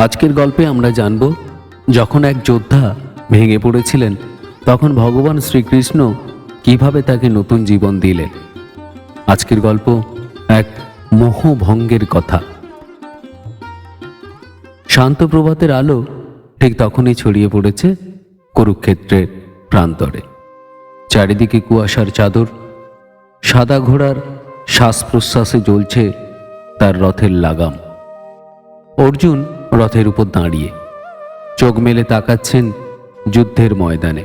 আজকের গল্পে আমরা জানব, যখন এক যোদ্ধা ভেঙে পড়েছিলেন, তখন ভগবান শ্রীকৃষ্ণ কীভাবে তাকে নতুন জীবন দিলেন। আজকের গল্প এক মোহভঙ্গের কথা। শান্ত প্রভাতের আলো ঠিক তখনই ছড়িয়ে পড়েছে কুরুক্ষেত্রের প্রান্তরে। চারিদিকে কুয়াশার চাদর, সাদা ঘোড়ার শ্বাস প্রশ্বাসে জ্বলছে তার রথের লাগাম। অর্জুন রথের উপর দাঁড়িয়ে। চোখ মেলে তাকাচ্ছেন যুদ্ধের ময়দানে।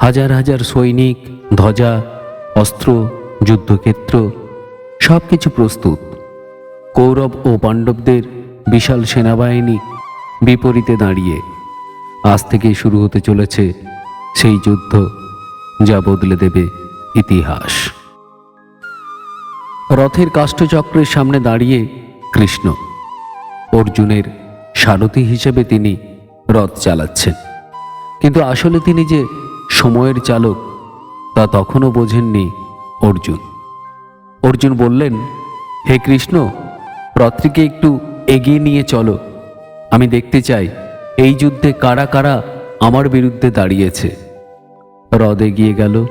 হাজার হাজার সৈনিক, ধ্বজা, অস্ত্র, যুদ্ধক্ষেত্র সব কিছু প্রস্তুত। কৌরব ও পাণ্ডবদের বিশাল সেনাবাহিনী বিপরীতে দাঁড়িয়ে। আজ থেকে শুরু হতে চলেছে সেই যুদ্ধ, যা বদলে দেবে ইতিহাস। রথের কাষ্ঠচক্রের সামনে দাঁড়িয়ে কৃষ্ণ অর্জুনের সারথী হিসেবে তিনি রথ চালাচ্ছেন। কিন্তু আসলে তিনি যে সময়ের চালক, তা তখনও বোঝেননি অর্জুন। অর্জুন বললেন, হে কৃষ্ণ, রথটিকে একটু এগিয়ে নিয়ে চলো। আমি দেখতে চাই, এই যুদ্ধে কারা কারা আমার বিরুদ্ধে দাঁড়িয়েছে? হ্রদ এগিয়ে গেল।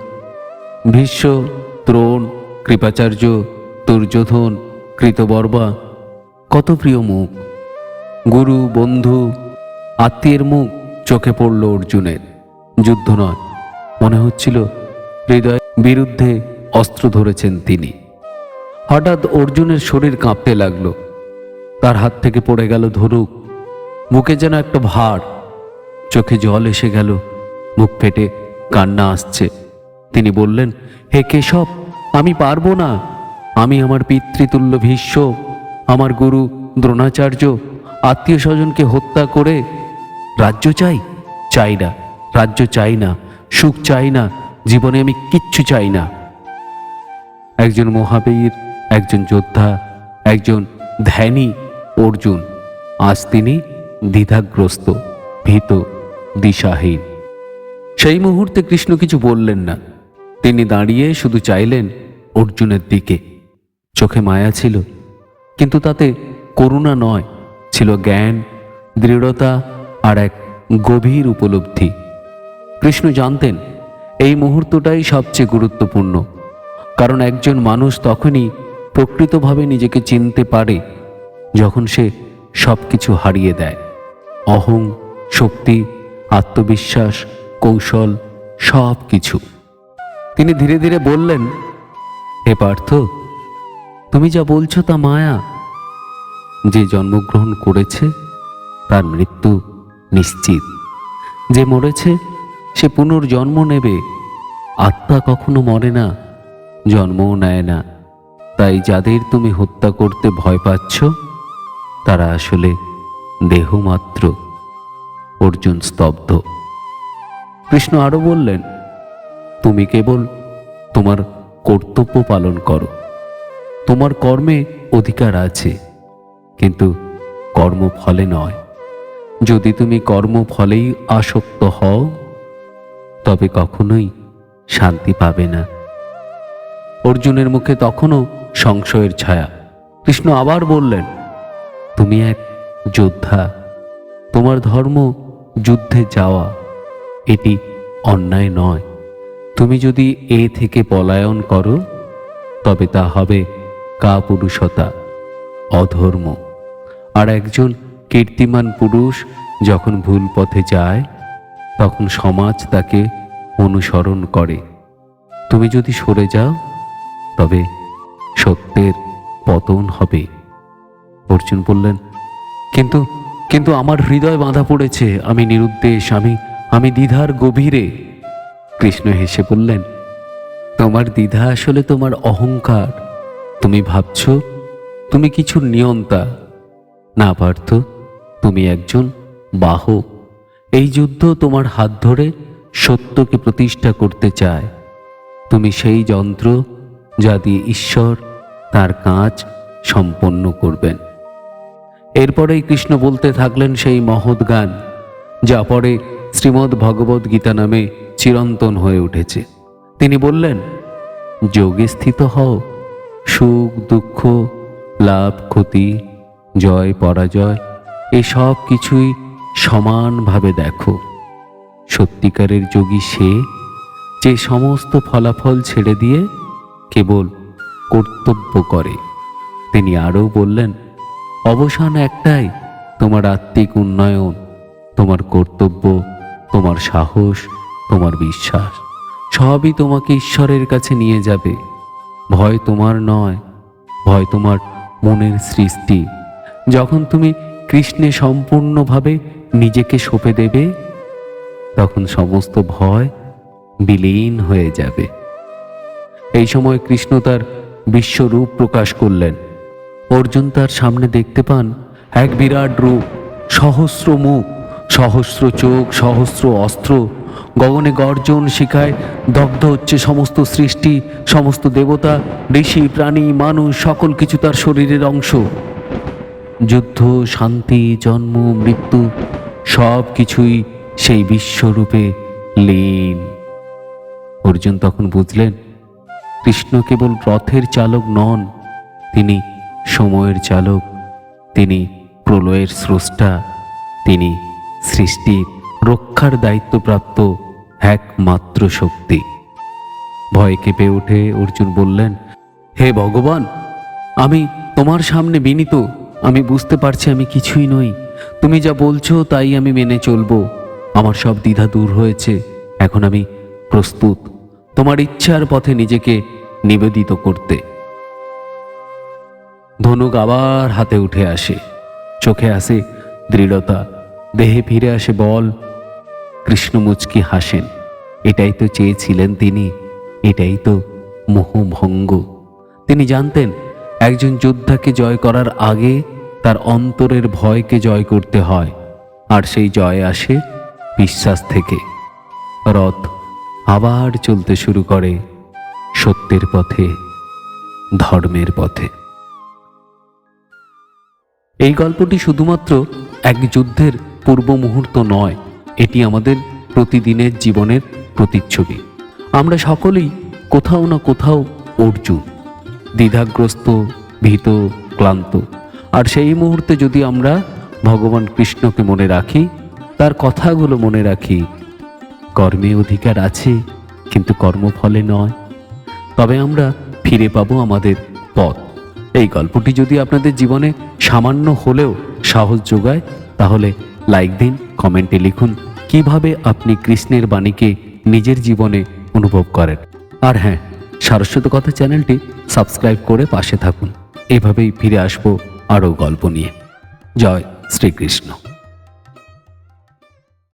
ভীষ্ম, দ্রোণ, কৃপাচার্য, দুর্যোধন, কৃতবর্মা, কত প্রিয় মুখ। গুরু, বন্ধু, আত্মীয়ের মুখ চোখে পড়ল অর্জুনের। যুদ্ধ নয়, মনে হচ্ছিল হৃদয়ের বিরুদ্ধে অস্ত্র ধরেছেন তিনি। হঠাৎ অর্জুনের শরীর কাঁপতে লাগল। তার হাত থেকে পড়ে গেল ধনুক। মুখে যেন একটা ভার। চোখে জল এসে গেল। মুখ ফেটে কান্না আসছে। তিনি বললেন, হে কেশব, আমি পারব না। আমি আমার পিতৃতুল্য ভীষ্ম, আমার গুরু দ্রোণাচার্য আত্মীয় স্বজনকে হত্যা করে রাজ্য চাই? চাই না। রাজ্য চাই না। সুখ চাই না। জীবনে আমি কিচ্ছু চাই না। একজন মহাবীর, একজন যোদ্ধা, একজন ধ্যানী অর্জুন, আজ তিনি দ্বিধাগ্রস্ত, ভীত, দিশাহীন। সেই মুহূর্তে কৃষ্ণ কিছু বললেন না। তিনি দাঁড়িয়ে শুধু চাইলেন অর্জুনের দিকে। চোখে মায়া ছিল, কিন্তু তাতে করুণা নয়। ছিল জ্ঞান, দৃঢ়তা আর এক গভীর উপলব্ধি। কৃষ্ণ জানতেন, এই মুহূর্তটাই সবচেয়ে গুরুত্বপূর্ণ। কারণ একজন মানুষ তখনই প্রকৃতভাবে নিজেকে চিনতে পারে, যখন সে সব কিছু হারিয়ে দেয়। অহং, শক্তি, আত্মবিশ্বাস, কৌশল সব কিছু তিনি ধীরে ধীরে বললেন, হে পার্থ, তুমি যা বলছো তা মায়া যে জন্মগ্রহণ করেছে, তার মৃত্যু নিশ্চিত। যে মরেছে, সে পুনর্জন্ম নেবে। আত্মা কখনো মরে না, জন্মও নেয় না। তাই যাদের তুমি হত্যা করতে ভয় পাচ্ছ, তারা আসলে দেহ মাত্র অর্জুন স্তব্ধ। কৃষ্ণ আরও বললেন, তুমি কেবল তোমার কর্তব্য পালন করো। তোমার কর্মে অধিকার আছে। কিন্তু কর্মফলে নয়। যদি তুমি কর্মফলেই আসক্ত হও, তবে কখনোই শান্তি পাবে না। অর্জুনের মুখে তখনও সংশয়ের ছায়া। কৃষ্ণ আবার বললেন, তুমি এক যোদ্ধা। তোমার ধর্ম যুদ্ধে যাওয়া, এটি অন্যায় নয়। তুমি যদি এ থেকে পলায়ন করো, তবে তা হবে কাপুরুষতা, অধর্ম। আর একজন কীর্তিমান পুরুষ যখন ভুল পথে যায়, তখন সমাজ তাকে অনুসরণ করে। তুমি যদি সরে যাও, তবে সত্যের পতন হবে। অর্জুন বললেন, কিন্তু কিন্তু আমার হৃদয় বাঁধা পড়েছে, আমি নিরুদ্দেশ, আমি আমি দ্বিধার গভীরে। কৃষ্ণ হেসে বললেন, তোমার দ্বিধা আসলে তোমার অহংকার। তুমি ভাবছ, তুমি কিছু নিয়ন্তা না পার্থ, তুমি একজন বাহক এই যুদ্ধ তোমার হাত ধরে সত্যকে প্রতিষ্ঠা করতে চায়। তুমি সেই যন্ত্র যা দিয়ে ঈশ্বর তার কাজ সম্পন্ন করবেন। এরপরেই কৃষ্ণ বলতে থাকলেন সেই মহৎ গান, যা পরে শ্রীমদ্ ভগবদ গীতা নামে চিরন্তন হয়ে উঠেছে। তিনি বললেন, যোগে স্থিত হও, সুখ, দুঃখ, লাভ, ক্ষতি জয়, পরাজয়, এই সব কিছুই সমানভাবে দেখো। সত্যিকারের যোগী সে যে সমস্ত ফলাফল ছেড়ে দিয়ে কেবল কর্তব্য করে। তিনি আরও বললেন, অবসান একটাই, তোমার আত্মিক উন্নয়ন, তোমার কর্তব্য, তোমার সাহস, তোমার বিশ্বাস। সবই তোমাকে ঈশ্বরের কাছে নিয়ে যাবে। ভয় তোমার নয়, ভয় তোমার মনের সৃষ্টি। যখন তুমি কৃষ্ণে সম্পূর্ণভাবে নিজেকে সঁপে দেবে, তখন সমস্ত ভয় বিলীন হয়ে যাবে। এই সময় কৃষ্ণ তার বিশ্বরূপ প্রকাশ করলেন। অর্জুন তার সামনে দেখতে পান এক বিরাট রূপ, সহস্র মুখ, সহস্র চোখ, সহস্র অস্ত্র। গগনে গর্জন শিখায় দগ্ধ হচ্ছে সমস্ত সৃষ্টি, সমস্ত দেবতা, ঋষি, প্রাণী, মানুষ, সকল কিছু তার শরীরের অংশ। যুদ্ধ, শান্তি, জন্ম, মৃত্যু সব কিছুই সেই বিশ্বরূপে লীন। অর্জুন তখন বুঝলেন, কৃষ্ণ কেবল রথের চালক নন, তিনি সময়ের চালক, তিনি প্রলয়ের স্রষ্টা, তিনি সৃষ্টির রক্ষার দায়িত্বপ্রাপ্ত একমাত্র শক্তি। ভয় কেঁপে উঠে অর্জুন বললেন, হে ভগবান, আমি তোমার সামনে বিনীত। আমি বুঝতে পারছি আমি কিছুই নই। তুমি যা বলছো তাই আমি মেনে চলবো। আমার সব দ্বিধা দূর হয়েছে। এখন আমি প্রস্তুত। তোমার ইচ্ছার পথে নিজেকে নিবেদিত করতে। ধনুক আবার হাতে উঠে আসে। চোখে আসে দৃঢ়তা। দেহে ফিরে আসে বল। কৃষ্ণমুচকি হাসেন। এটাই তো চেয়েছিলেন তিনি। এটাই তো মোহভঙ্গ। তিনি জানতেন একজন যোদ্ধাকে জয় করার আগে তার অন্তরের ভয়কে জয় করতে হয়, আর সেই জয় আসে বিশ্বাস থেকে। রথ আবার চলতে শুরু করে সত্যের পথে, ধর্মের পথে। এই গল্পটি শুধুমাত্র এক যুদ্ধের পূর্ব মুহূর্ত নয়, এটি আমাদের প্রতিদিনের জীবনের প্রতিচ্ছবি। আমরা সকলেই কোথাও না কোথাও অর্জুন। দ্বিধাগ্রস্ত, ভীত, ক্লান্ত। আর সেই মুহূর্তে যদি আমরা ভগবান কৃষ্ণকে মনে রাখি, তার কথাগুলো মনে রাখি, কর্মে অধিকার আছে, কিন্তু কর্মফলে নয়। তবে আমরা ফিরে পাবো আমাদের পথ। এই গল্পটি যদি আপনাদের জীবনে সামান্য হলেও সাহস যোগায়, তাহলে লাইক দিন, কমেন্টে লিখুন, কীভাবে আপনি কৃষ্ণের বাণীকে নিজের জীবনে অনুভব করেন। আর হ্যাঁ সারস্বত কথা চ্যানেলটি সাবস্ক্রাইব করে পাশে থাকুন। এভাবেই ফিরে আসব আরও গল্প নিয়ে। জয় শ্রীকৃষ্ণ।